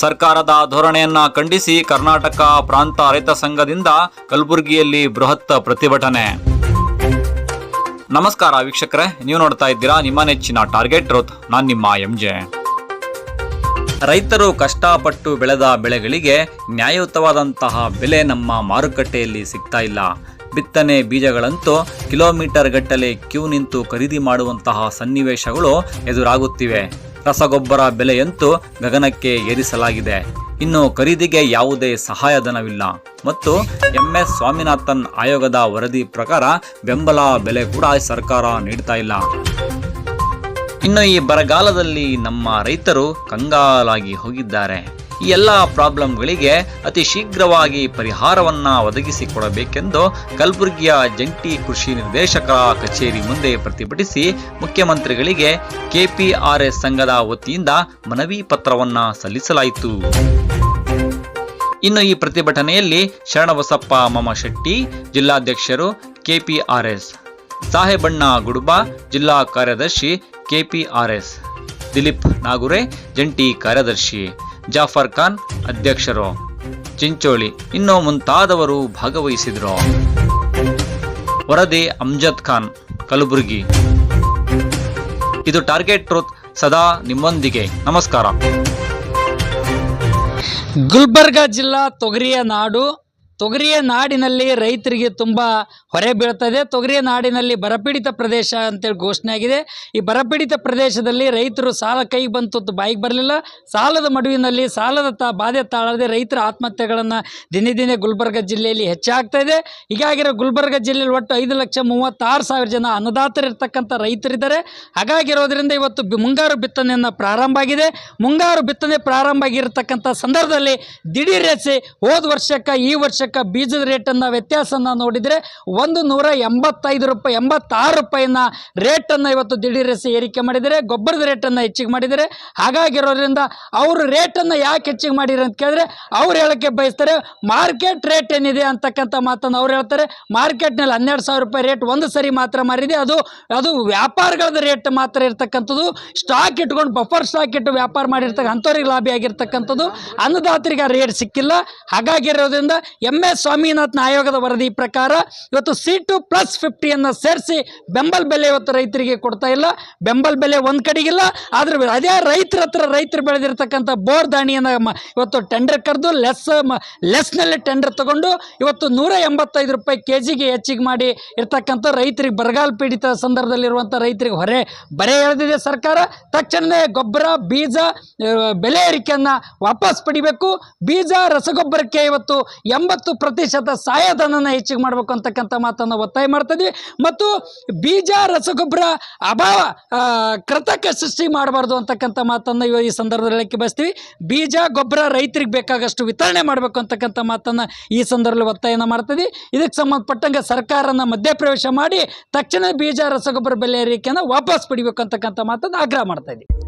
ಸರ್ಕಾರದ ಧೋರಣೆಯನ್ನ ಖಂಡಿಸಿ ಕರ್ನಾಟಕ ಪ್ರಾಂತ ರೈತ ಸಂಘದಿಂದ ಕಲಬುರಗಿಯಲ್ಲಿ ಬೃಹತ್ ಪ್ರತಿಭಟನೆ. ನಮಸ್ಕಾರ ವೀಕ್ಷಕರೇ, ನೀವು ನೋಡ್ತಾ ಇದ್ದೀರಾ ನಿಮ್ಮ ನೆಚ್ಚಿನ ಟಾರ್ಗೆಟ್ ರೋತ್ ನಾನು ನಿಮ್ಮ ಎಂಜೆ. ರೈತರು ಕಷ್ಟಪಟ್ಟು ಬೆಳೆದ ಬೆಳೆಗಳಿಗೆ ನ್ಯಾಯಯುತವಾದಂತಹ ಬೆಲೆ ನಮ್ಮ ಮಾರುಕಟ್ಟೆಯಲ್ಲಿ ಸಿಗ್ತಾ ಇಲ್ಲ. ಬಿತ್ತನೆ ಬೀಜಗಳಂತೂ ಕಿಲೋಮೀಟರ್ ಗಟ್ಟಲೆ ಕ್ಯೂ ನಿಂತು ಖರೀದಿ ಮಾಡುವಂತಹ ಸನ್ನಿವೇಶಗಳು ಎದುರಾಗುತ್ತಿವೆ. ರಸಗೊಬ್ಬರ ಬೆಲೆಯಂತೂ ಗಗನಕ್ಕೆ ಏರಿಸಲಾಗಿದೆ. ಇನ್ನು ಖರೀದಿಗೆ ಯಾವುದೇ ಸಹಾಯಧನವಿಲ್ಲ. ಮತ್ತು ಎಂಎಸ್ ಸ್ವಾಮಿನಾಥನ್ ಆಯೋಗದ ವರದಿ ಪ್ರಕಾರ ಬೆಂಬಲ ಬೆಲೆ ಕೂಡ ಸರ್ಕಾರ ನೀಡ್ತಾ ಇಲ್ಲ. ಇನ್ನು ಈ ಬರಗಾಲದಲ್ಲಿ ನಮ್ಮ ರೈತರು ಕಂಗಾಲಾಗಿ ಹೋಗಿದ್ದಾರೆ. ಈ ಎಲ್ಲ ಪ್ರಾಬ್ಲಮ್ಗಳಿಗೆ ಅತಿ ಶೀಘ್ರವಾಗಿ ಪರಿಹಾರವನ್ನ ಒದಗಿಸಿಕೊಡಬೇಕೆಂದು ಕಲಬುರಗಿಯ ಜಂಟಿ ಕೃಷಿ ನಿರ್ದೇಶಕರ ಕಚೇರಿ ಮುಂದೆ ಪ್ರತಿಭಟಿಸಿ ಮುಖ್ಯಮಂತ್ರಿಗಳಿಗೆ ಕೆಪಿಆರ್ಎಸ್ ಸಂಘದ ವತಿಯಿಂದ ಮನವಿ ಪತ್ರವನ್ನ ಸಲ್ಲಿಸಲಾಯಿತು. ಇನ್ನು ಈ ಪ್ರತಿಭಟನೆಯಲ್ಲಿ ಶರಣಬಸಪ್ಪ ಮಮಶೆಟ್ಟಿ, ಜಿಲ್ಲಾಧ್ಯಕ್ಷರು ಕೆಪಿಆರ್ಎಸ್, ಸಾಹೇಬಣ್ಣ ಗುಡುಬ, ಜಿಲ್ಲಾ ಕಾರ್ಯದರ್ಶಿ ಕೆಪಿಆರ್ಎಸ್, ದಿಲೀಪ್ ನಾಗುರೆ, ಜಂಟಿ ಕಾರ್ಯದರ್ಶಿ ಜಾಫರ್ ಖಾನ್ ಅಧ್ಯಕ್ಷರು. ಚಿಂಚೋಳಿ, ಇನ್ನು ಮುಂತಾದವರು ಭಾಗವಹಿಸಿದರು. ವರದಿ, ಅಮ್ಜದ್ ಖಾನ್, ಕಲಬುರಗಿ. ಇದು ಟಾರ್ಗೆಟ್ ಟ್ರೂತ್ ಸದಾ ನಿಮ್ಮೊಂದಿಗೆ. ನಮಸ್ಕಾರ. ಗುಲ್ಬರ್ಗ ಜಿಲ್ಲಾ ತೊಗರಿಯ ನಾಡು ತೊಗರಿಯ ನಾಡಿನಲ್ಲಿ ರೈತರಿಗೆ ತುಂಬ ಹೊರೆ ಬೀಳ್ತದೆ. ತೊಗರಿಯ ನಾಡಿನಲ್ಲಿ ಬರಪೀಡಿತ ಪ್ರದೇಶ ಅಂತೇಳಿ ಘೋಷಣೆ ಆಗಿದೆ. ಈ ಬರಪೀಡಿತ ಪ್ರದೇಶದಲ್ಲಿ ರೈತರು ಸಾಲ ಕೈಗೆ ಬಂತು ಬಾಯಿಗೆ ಬರಲಿಲ್ಲ. ಸಾಲದ ಮಡುವಿನಲ್ಲಿ ಸಾಲದ ತಾ, ಬಾಧೆ ತಾಳದೆ ರೈತರ ಆತ್ಮಹತ್ಯೆಗಳನ್ನು ದಿನೇ ದಿನೇ ಗುಲ್ಬರ್ಗ ಜಿಲ್ಲೆಯಲ್ಲಿ ಹೆಚ್ಚಾಗ್ತಾ ಇದೆ. ಹೀಗಾಗಿರೋ ಗುಲ್ಬರ್ಗ ಜಿಲ್ಲೆಯಲ್ಲಿ ಒಟ್ಟು ಐದು ಲಕ್ಷ ಮೂವತ್ತಾರು ಸಾವಿರ ಜನ ಅನ್ನದಾತರಿರ್ತಕ್ಕಂಥ ರೈತರಿದ್ದಾರೆ. ಹಾಗಾಗಿರೋದ್ರಿಂದ ಇವತ್ತು ಮುಂಗಾರು ಬಿತ್ತನೆಯನ್ನು ಪ್ರಾರಂಭ ಆಗಿದೆ. ಮುಂಗಾರು ಬಿತ್ತನೆ ಪ್ರಾರಂಭ ಆಗಿರತಕ್ಕಂಥ ಸಂದರ್ಭದಲ್ಲಿ ದಿಢೀರ್ ಹೋದ ವರ್ಷಕ್ಕೆ ಈ ವರ್ಷಕ್ಕೆ ಬೀಜದ ರೇಟನ್ನು ವ್ಯತ್ಯಾಸನ ನೋಡಿದರೆ ಒಂದು ನೂರ ಎಂಬತ್ತೈದು ರೂಪಾಯಿ, ಎಂಬತ್ತಾರು ರೂಪಾಯಿನ ರೇಟನ್ನು ಇವತ್ತು ದಿಢೀರಿಸಿ ಏರಿಕೆ ಮಾಡಿದರೆ ಗೊಬ್ಬರದ ರೇಟನ್ನು ಹೆಚ್ಚಿಗೆ ಮಾಡಿದರೆ ಹಾಗಾಗಿರೋದ್ರಿಂದ ಅವರು ರೇಟನ್ನು ಯಾಕೆ ಹೆಚ್ಚಿಗೆ ಮಾಡಿರಿ ಅಂತ ಕೇಳಿದ್ರೆ ಅವ್ರು ಹೇಳೋಕ್ಕೆ ಬಯಸ್ತಾರೆ, ಮಾರ್ಕೆಟ್ ರೇಟ್ ಏನಿದೆ ಅಂತಕ್ಕಂಥ ಮಾತನ್ನು ಅವ್ರು ಹೇಳ್ತಾರೆ. ಮಾರ್ಕೆಟ್ನಲ್ಲಿ ಹನ್ನೆರಡು ಸಾವಿರ ರೂಪಾಯಿ ರೇಟ್ ಒಂದು ಸರಿ ಮಾತ್ರ ಮಾರಿದೆ. ಅದು ಅದು ವ್ಯಾಪಾರಗಳದ ರೇಟ್ ಮಾತ್ರ ಇರ್ತಕ್ಕಂಥದ್ದು. ಸ್ಟಾಕ್ ಇಟ್ಕೊಂಡು ಬಫರ್ ಸ್ಟಾಕ್ ಇಟ್ಟು ವ್ಯಾಪಾರ ಮಾಡಿರ್ತಕ್ಕ ಅಂಥವ್ರಿಗೆ ಲಾಭಿ ಆಗಿರ್ತಕ್ಕಂಥದ್ದು. ಅನ್ನದಾತರಿಗೆ ರೇಟ್ ಸಿಕ್ಕಿಲ್ಲ. ಹಾಗಾಗಿರೋದ್ರಿಂದ ಎಸ್ ಸ್ವಾಮಿನಾಥನ್ ಆಯೋಗದ ವರದಿ ಪ್ರಕಾರ ಇವತ್ತು ಸಿ ಟು ಪ್ಲಸ್ ಫಿಫ್ಟಿಯನ್ನು ಸೇರಿಸಿ ಬೆಂಬಲ ಬೆಲೆ ಇವತ್ತು ರೈತರಿಗೆ ಕೊಡ್ತಾ ಇಲ್ಲ. ಬೆಂಬಲ ಬೆಲೆ ಒಂದು ಕಡೆಗಿಲ್ಲ, ಆದ್ರೆ ಅದೇ ರೈತರ ಹತ್ರ ರೈತರು ಬೆಳೆದಿರ್ತಕ್ಕಂಥ ಬೋರ್ ದಾಣಿಯನ್ನು ಇವತ್ತು ಟೆಂಡರ್ ಕರೆದು ಲೆಸ್ ಲೆಸ್ನಲ್ಲಿ ಟೆಂಡರ್ ತಗೊಂಡು ಇವತ್ತು ನೂರ ಎಂಬತ್ತೈದು ರೂಪಾಯಿ ಕೆ ಜಿಗೆ ಹೆಚ್ಚಿಗೆ ಮಾಡಿ ಇರ್ತಕ್ಕಂಥ ರೈತರಿಗೆ ಬರಗಾಲ ಪೀಡಿತ ಸಂದರ್ಭದಲ್ಲಿರುವಂಥ ರೈತರಿಗೆ ಹೊರೆ ಬರೆ ಎಳೆದಿದೆ ಸರ್ಕಾರ. ತಕ್ಷಣವೇ ಗೊಬ್ಬರ, ಬೀಜ ಬೆಲೆ ಏರಿಕೆಯನ್ನು ವಾಪಸ್ ಪಡಿಬೇಕು. ಬೀಜ, ರಸಗೊಬ್ಬರಕ್ಕೆ ಇವತ್ತು ಎಂಬತ್ತು ಪ್ರತಿಶತ ಸಹಾಯಧನನ ಹೆಚ್ಚಿಗೆ ಮಾಡಬೇಕು ಅಂತಕ್ಕಂಥ ಮಾತನ್ನು ಒತ್ತಾಯ ಮಾಡ್ತಿದ್ವಿ. ಮತ್ತು ಬೀಜ, ರಸಗೊಬ್ಬರ ಅಭಾವ ಕೃತಕ ಸೃಷ್ಟಿ ಮಾಡಬಾರ್ದು ಅಂತಕ್ಕಂಥ ಮಾತನ್ನು ಈ ಸಂದರ್ಭದಲ್ಲಿ ಬಯಸ್ತೀವಿ. ಬೀಜ, ಗೊಬ್ಬರ ರೈತರಿಗೆ ಬೇಕಾಗಷ್ಟು ವಿತರಣೆ ಮಾಡಬೇಕು ಅಂತಕ್ಕಂಥ ಮಾತನ್ನು ಈ ಸಂದರ್ಭದಲ್ಲಿ ಒತ್ತಾಯನ ಮಾಡ್ತದೆ ಇದಕ್ಕೆ ಸಂಬಂಧಪಟ್ಟಂಗೆ ಸರ್ಕಾರನ ಮಧ್ಯಪ್ರವೇಶ ಮಾಡಿ ತಕ್ಷಣ ಬೀಜ, ರಸಗೊಬ್ಬರ ಬೆಲೆ ಏರಿಕೆಯನ್ನು ವಾಪಸ್ ಪಡಿಬೇಕು ಅಂತಕ್ಕಂಥ ಮಾತನ್ನು ಆಗ್ರಹ ಮಾಡ್ತಾ ಇದ್ದೀವಿ